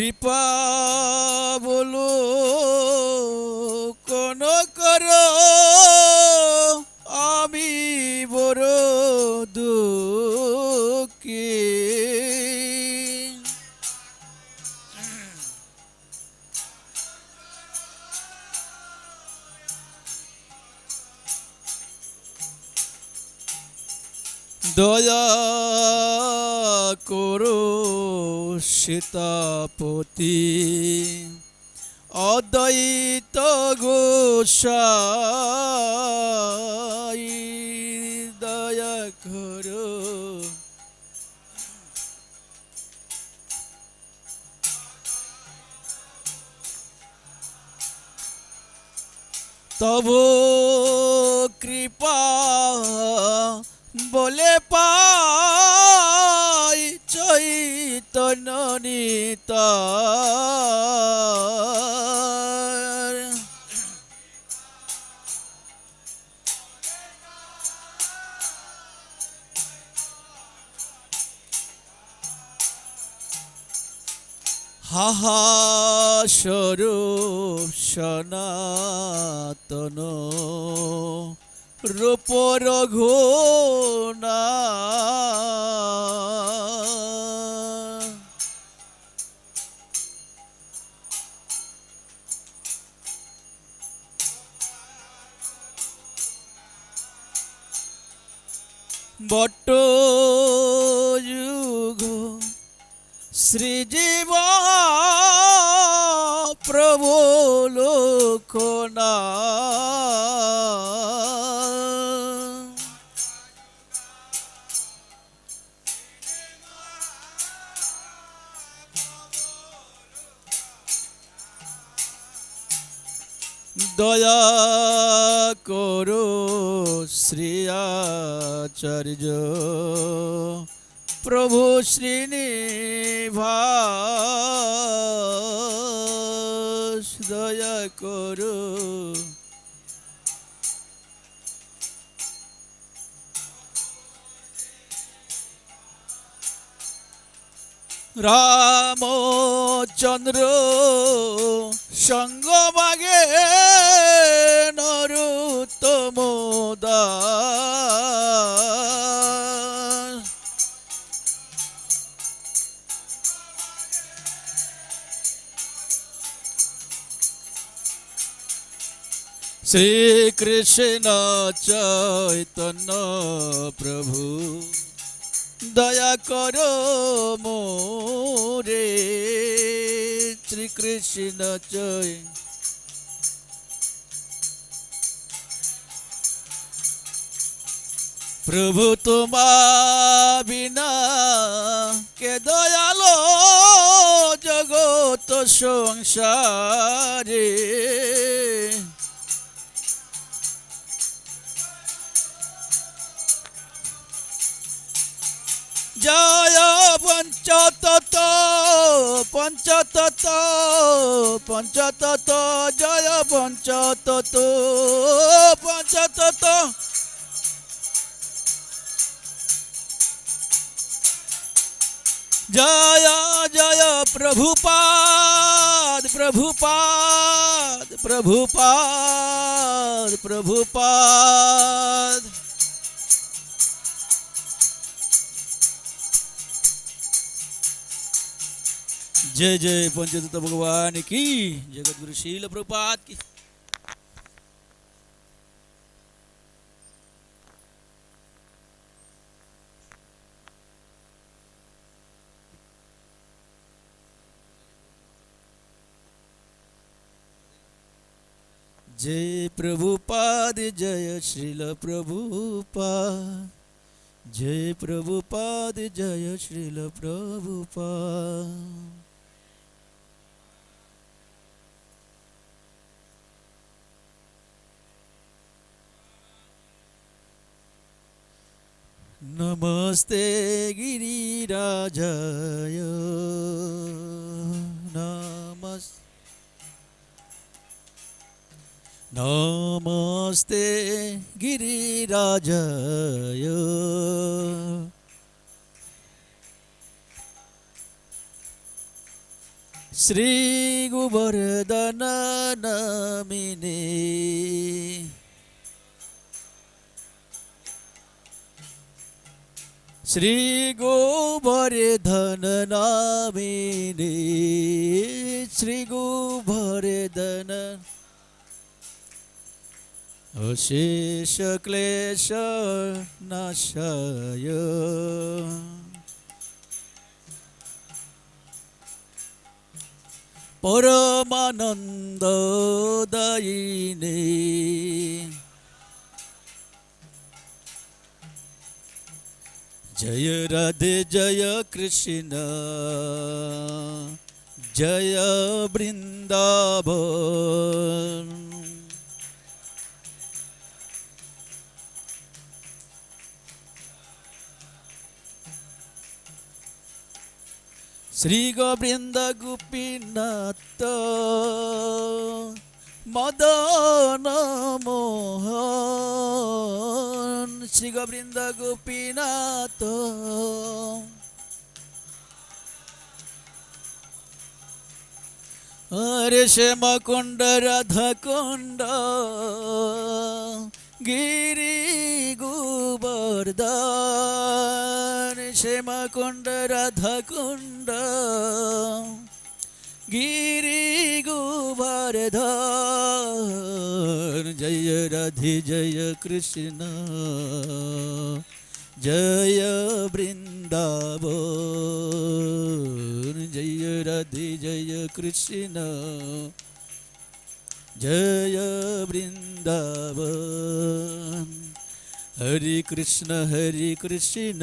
কৃপা বলো কোন কর সীতাপতি। অদ্বৈত গোসাই দয়া করো। তব কৃপা বলে পাই চৈতন্য নিতার হাহা স্বরূপ সনাতন। রূপর ঘোনা বট যুগ শ্রীজীব প্রভু লোকনা। দয়া করো শ্রী আচার্য। প্রভু শ্রীনিভাস দয়া করো। রামচন্দ্র সঙ্গমাগে নরুত্তম দাস শ্রীকৃষ্ণ চৈতন্য প্রভু দয়া করো মোরে। শ্রীকৃষ্ণ জয় প্রভু তোমা বিনা কে দয়ালো জগত সংসারে জয় পঞ্চতত পঞ্চতত পঞ্চতত জয় পঞ্চতত পঞ্চতত জয় জয় প্রভুপাদ প্রভুপাদ প্রভুপাদ প্রভুপাদ। जय जय पंचदत्त भगवान की। जगत गुरु शील प्रपात की। जय प्रभुपाद जय श्रील प्रभुपाद जय प्रभुपाद जय श्रील प्रभुपाद नमस्ते गिरिराजय। नमस् नमस्ते गिरिराजय। শ্রী श्रीगो वर्धन नमिनी श्रीगो भ धन विशेषक्लेश नशय। परमानन्द শ্রী গোবর্ধন অশেষ ক্লেশ নাশায় পরমানন্দ দায়িনে জয় রাধে জয় কৃষ্ণ জয় বৃন্দাবন শ্রী গোবৃন্দ গোপীনাথ মদন মোহন শ্রী গোবৃন্দ গোপীনাথ হরে রাধা কুণ্ড গিরি গোবর্ধন শ্যাম কুণ্ড রাধা কুণ্ড গিরি গোবর্ধন জয় রাধে জয় কৃষ্ণ জয় বৃন্দাবন জয় রাধে জয় কৃষ্ণ জয় বৃন্দাবন হরে কৃষ্ণ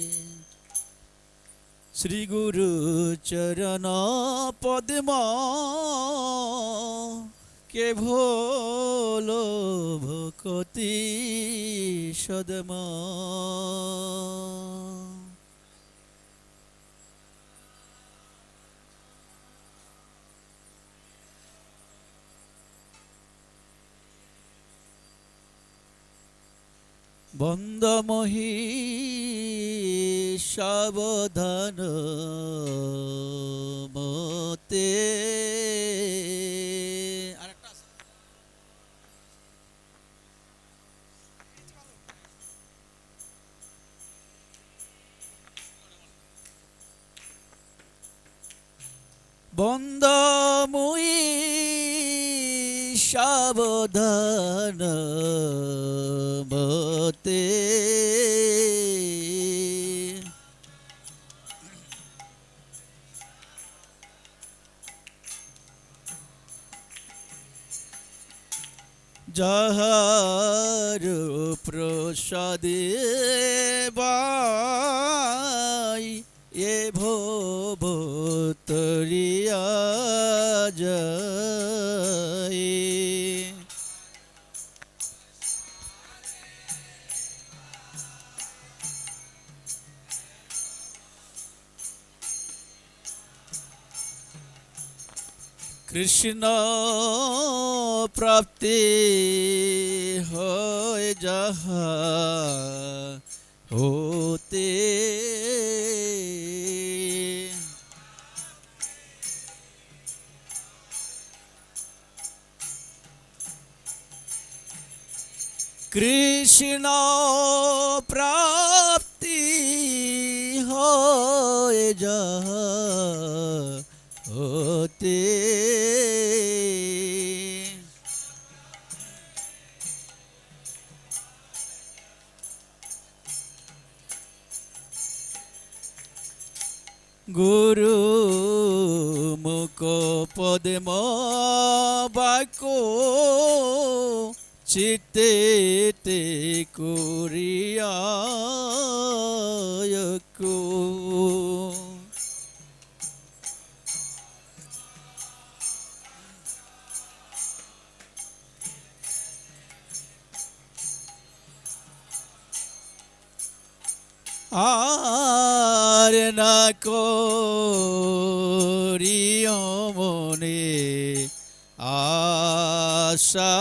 হরে হরে শ্রী গুরু চরণ পদ্ম কে ভোল ভকতি সদমা বন্দমহি সাবধান মতে আছে। বন্দমুই সাবধান মতে যাহার প্রসাদে বাই এ ভব তরিয়া যায় কৃষ্ণ প্রাপ্তি হয় যাহা হতে। কৃষ্ণ প্রাপ্তি হয় যাহা হতে গুরু মুখ পদ্ম বাক চিতে করিয়া আর না করিও মনে আশা।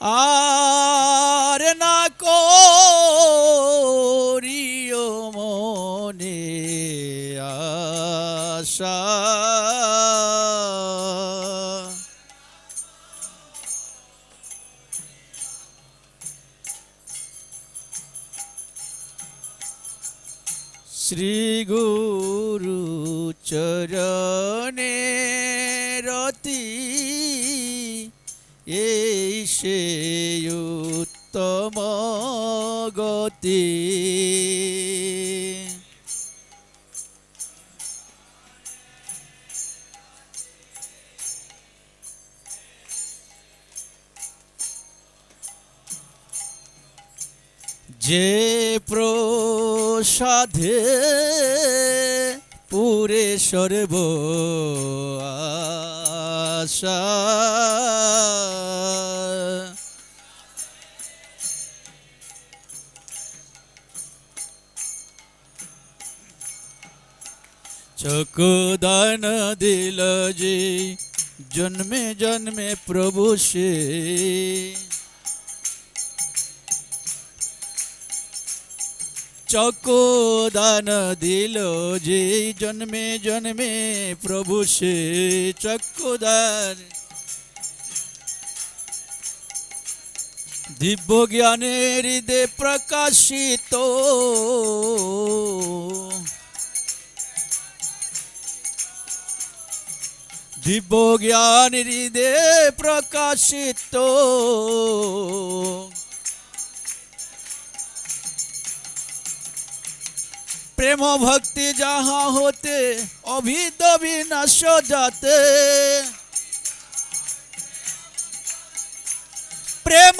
আর না করিও আশা। শ্রী গুরু চরণে রতি এই সে উত্তম গতি। যে প্রসাদে পুরে সর্ব চকুদান দিল যে জন্মে জন্মে প্রভু সে। চকোদান দিল যে জন্মে জন্মে প্রভু সে চক্ষুদান। দিব্য জ্ঞানের দে প্রকাশিত। দিব্য জ্ঞানের দে প্রকাশিত। প্রেম ভক্তি যাহা হতে, অভিদ বিনাশ যাতে। প্রেম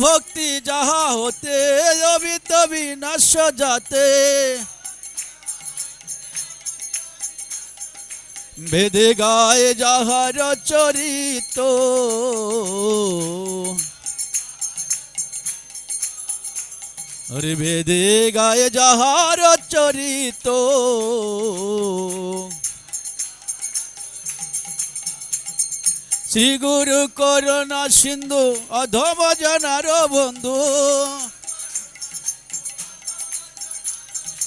ভক্তি যাহা হতে, অভিদ বিনাশ যাতে। বেদে গায়ে যাহার চরিত হরে বেদে গায়ে যাহার চরিত। শ্রী গুরু করুণা সিন্ধু অধম জনার বন্ধু।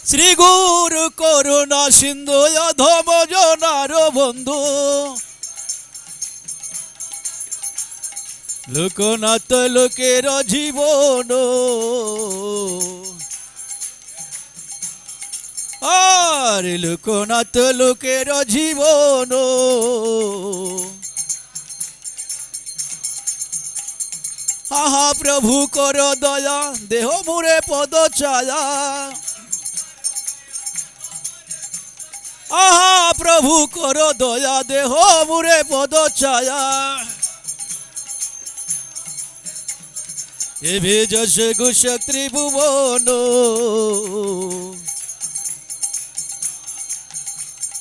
শ্রী গুরু করুণা সিন্ধু অধম জনার বন্ধু। লোকনাথ লোকের জীবন। আর লোকনাথ লোকের জীবন। আহা প্রভু কর দয়া, দেহ মুরে পদ ছায়া। আহা প্রভু কর দয়া, দেহ মুরে পদ ছায়া। এভে যশ ঘোষক ত্রিভুবন।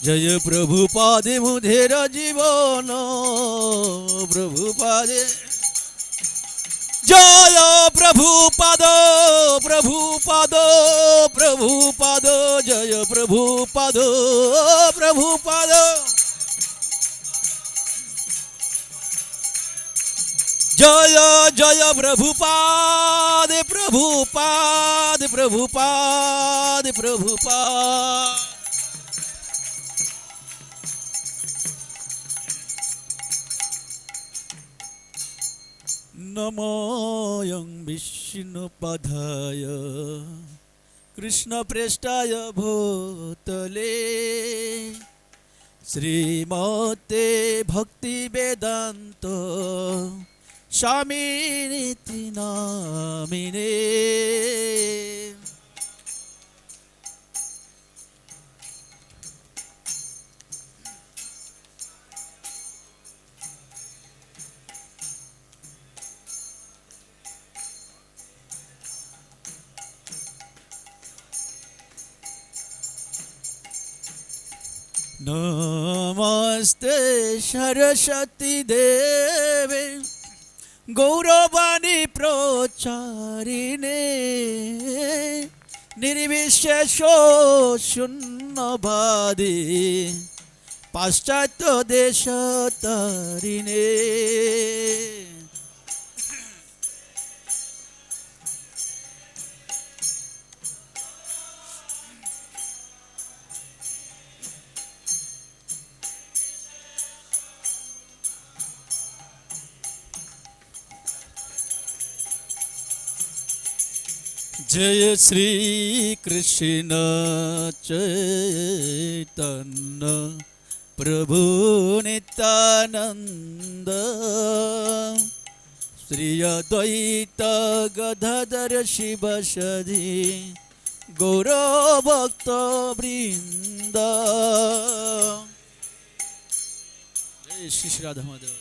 জয় প্রভু পাদে মুধের জীবন। প্রভু পাদে। জয় প্রভু পাদ প্রভু পাদ প্রভু পাদ, জয় প্রভু পাদ প্রভু পাদ। জয় জয় প্রভুপাদ প্রভুপাদ প্রভুপাদ প্রভুপাদ। নময়ং বিষ্ণুপদায় কৃষ্ণপ্রেষ্ঠায় ভূতলে। শ্রীমতে ভক্তি বেদান্ত স্বামীতি নামিনে নমস্তে সরস্বতী দেবী। গৌরবাণী প্রচারিণে নির্বিশেষ শূন্যবাদী পাশ্চাত্য দেশ তারিণে जय श्री कृष्ण चैतन्य प्रभु नित्यानंद श्री अद्वैत गदाधर शिव सधि गौरभक्त वृंद जय श्री श्री राधा माधव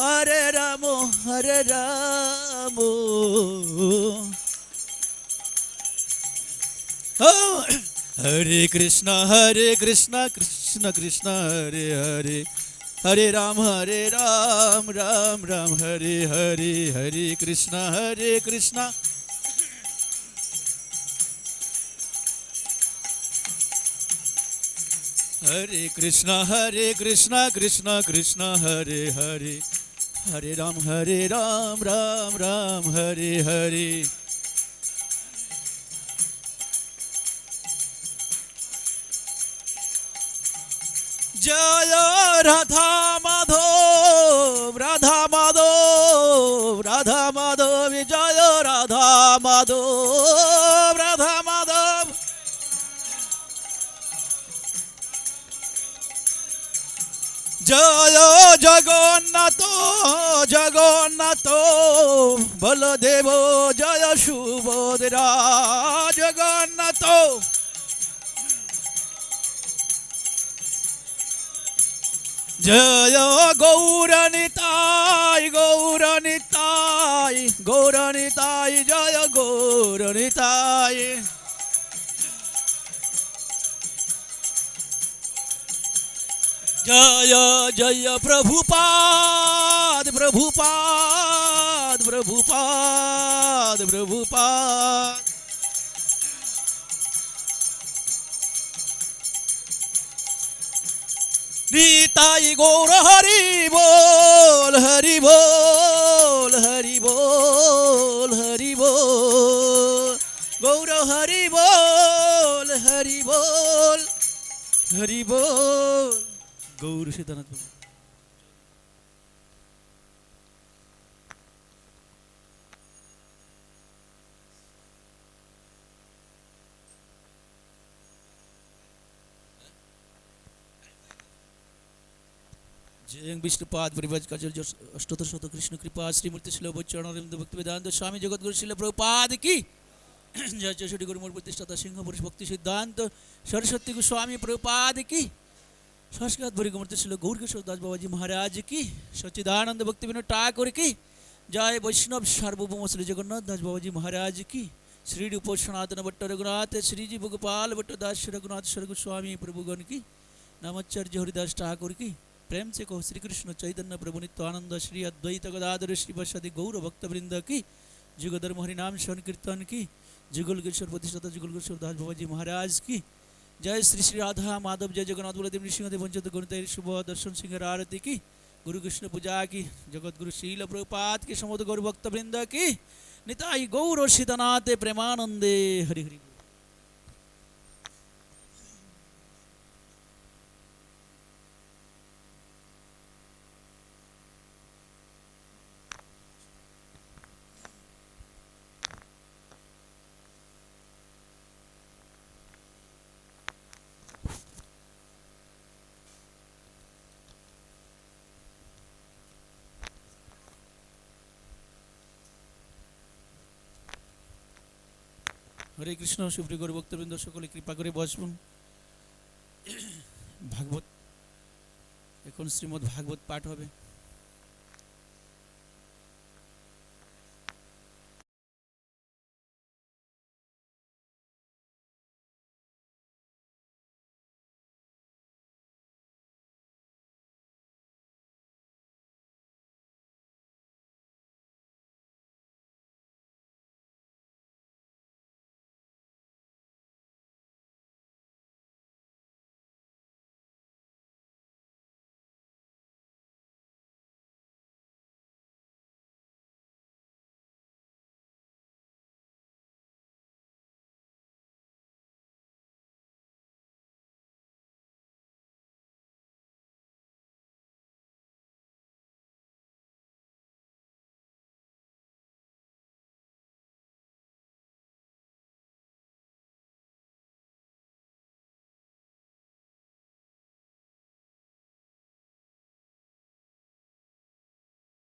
हरे हरे राम हरे राम Oh, हरे कृष्ण हरे कृष्ण कृष्ण कृष्ण हरे हरे हरे राम हरे राम राम राम हरे हरे हरे कृष्ण हरे कृष्ण हरे कृष्ण हरे कृष्ण कृष्ण कृष्ण हरे हरे হরে রাম হরে রাম রাম রাম, হরে হরে। জয় রাধা মাধব রাধা মাধব রাধা মাধব, জয় রাধা মাধব রাধা মাধব। জয় জগন্ন জগন্নাথ বলদেব জয় সুভদ্রা জগন্নাথ। জয় গৌরনিতাই গৌরনিতাই গৌরনিতাই জয় গৌরনিতাই। জয় জয় প্রভুপাদ প্রভুপাদ প্রভুপাদ প্রভুপাদ। নিতাই গৌর হরি বল হরি বল হরি বল হরি বল। গৌর হরি বল হরি বল হরি বল। গৌর সীতানাথ శ్రీరంగ విష్ణు పాద పరిభాజ్ కజల్ అష్టోత్తర శత కృష్ణ కృపా శ్రీమూర్తి శిలోభ చరణారవింద భక్తి వేదాంత స్వామి జగద్గురు శిల ప్రభుపాదకి జయ చోటి గురుమూర్ ప్రతిష్టాత సింహ పురుష భక్తి সরস্বতী গোস্বামী প্রপাদ কি সংস্কার ভরিগমূর্তি ছিল গৌরকিশোর দাস বাবাজী মহারাজ কি সচিদানন্দ ভক্তি বিনোদ ঠাকুর কি জয় বৈষ্ণব সার্বভৌম শ্রী জগন্নাথ দাস বাবাজী মহারাজ কি শ্রী রূপ সনাতন ভট্ট রঘুনাথ শ্রীজী ভোগপাল ভট্ট দাস রঘুনাথ স্বর্গ স্বামী প্রভুগণ কি নামাচার্য হরিদাস ঠাকুর কি की प्रेम से कहो श्री कृष्ण चैतन्य प्रभु नित्यानंद श्री अद्वैत गदाधर श्री वसदि गौर भक्त वृंद की जुगधर्म हरिनाम संकीर्तन की जुगल किशोर प्रतिष्ठाता जुगल किशोर दास बाबाजी महाराज की जय श्री श्री राधा माधव जय जगन्नाथ बलदेव नृसिंहदेव वंचित गुणित शुभ दर्शन सिंह आरती की गुरु कृष्ण पूजा की जगत गुरु शील प्रपात की समोद गौर भक्त वृंद की निताई गौर सीतनाथे प्रेमानंदे हरि हरि হরে কৃষ্ণ সুপ্রিয় গৌর ভক্তবৃন্দ, সকলে কৃপা করে বসবেন। ভাগবত, এখন শ্রীমদ ভাগবত পাঠ হবে।